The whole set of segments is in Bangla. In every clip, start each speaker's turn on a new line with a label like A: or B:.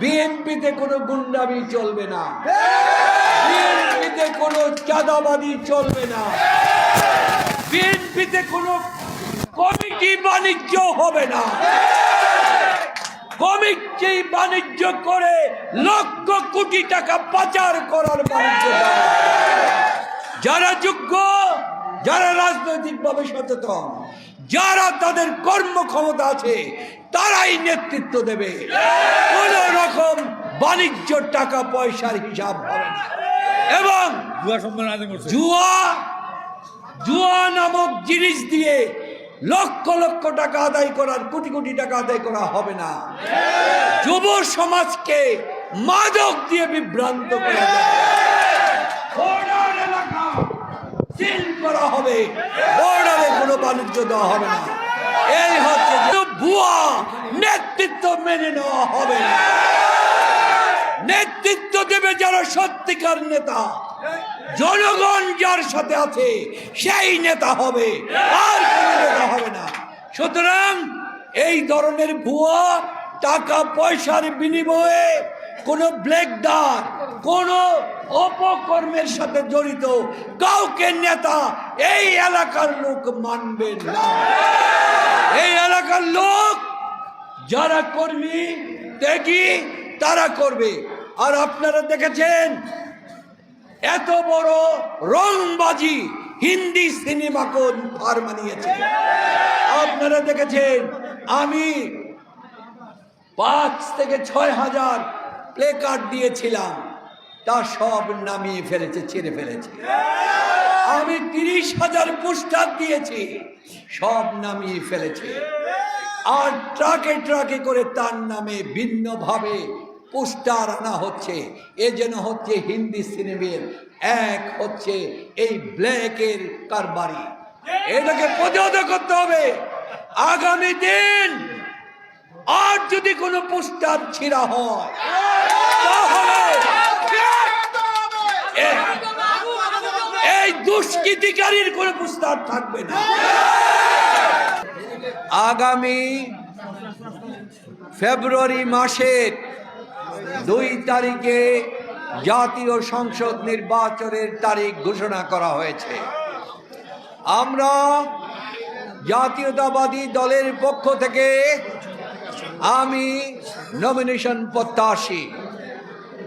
A: বিএনপিতে কোনো গুন্ডামি চলবে না। বিএনপিতে কোনো চাঁদাবাদি চলবে না। বিএনপিতে কোনো কমিটি বাণিজ্য হবে না। কমিটি বাণিজ্য করে লক্ষ কোটি টাকা পাচার করার বাণিজ্য যারা যোগ্য, যারা রাজনৈতিকভাবে সচেতন যারা তাদের কর্মক্ষমতা আছে তারাই নেতৃত্ব দেবে। কোন রকম বাণিজ্য টাকা পয়সার হিসাব হবে না। এবং
B: জুয়া
A: জুয়া নামক জিনিস দিয়ে লক্ষ লক্ষ টাকা আদায় করার কোটি কোটি টাকা আদায় করা হবে না। যুব সমাজকে মাদক দিয়ে বিভ্রান্ত করা যাবে হবে। বাণিজ্য দেওয়া হবে না, এই হচ্ছে ভুয়া নেতৃত্ব মেনে নেওয়া হবে না। নেতৃত্ব দেবে যারা সত্যিকার নেতা। জনগণ যার সাথে আছে, সেই নেতা হবে, আর কোনো নেতা হবে না। সুতরাং এই ধরনের ভুয়া টাকা পয়সার বিনিময়ে কোনো ব্লেকদার কোনো অপকর্মের সাথে জড়িত কাউকে নেতা এই এলাকার লোক মানবে না। এই এলাকার লোক যারা কর্মী, ত্যাগী, তারা করবে। আর আপনারা দেখেছেন, এত বড় রংবাজি হিন্দি সিনেমাকে হার মানিয়েছে? আপনারা দেখেছেন, আমি পাঁচ থেকে ছয় হাজার প্লে কার্ড দিয়েছিলাম তা সব নামিয়ে ফেলেছে, ছেড়ে ফেলেছে। আমি তিরিশ হাজার পোস্টার দিয়েছি, সব নামিয়ে ফেলেছে। আর ট্রাকে ট্রাকে করে তার নামে ভিন্নভাবে পোস্টার আনা হচ্ছে। এ যেন হচ্ছে হিন্দি সিনেমের এক হচ্ছে এই ব্ল্যাকের কারবারি। এটাকে প্রতিহত করতে হবে। আগামী দিন আর যদি কোনো পোস্টার ছিঁড়া হয় এই দুষ্কৃতিকারীর কোনো প্রস্তাব থাকবে না। আগামী ফেব্রুয়ারি মাসের দুই তারিখে জাতীয় সংসদ নির্বাচনের তারিখ ঘোষণা করা হয়েছে। আমরা জাতীয়তাবাদী দলের পক্ষ থেকে আমি নমিনেশন প্রত্যাশী।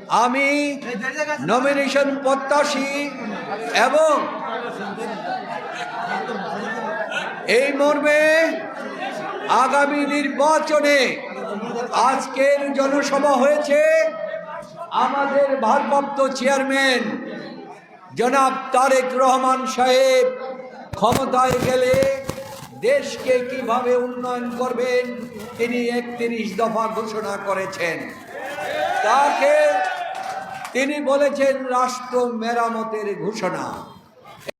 A: আমি নমিনেশন প্রত্যাশী এবং এই মর্মে আগামী নির্বাচনে আজকের জনসভা হয়েছে আমাদের ভারপ্রাপ্ত চেয়ারম্যান জনাব তারেক রহমান সাহেব। ক্ষমতায় গেলে দেশকে কীভাবে উন্নয়ন করবেন তিনি একত্রিশ দফা ঘোষণা করেছেন। তাকে তিনি বলেছেন রাষ্ট্র মেরামতের ঘোষণা।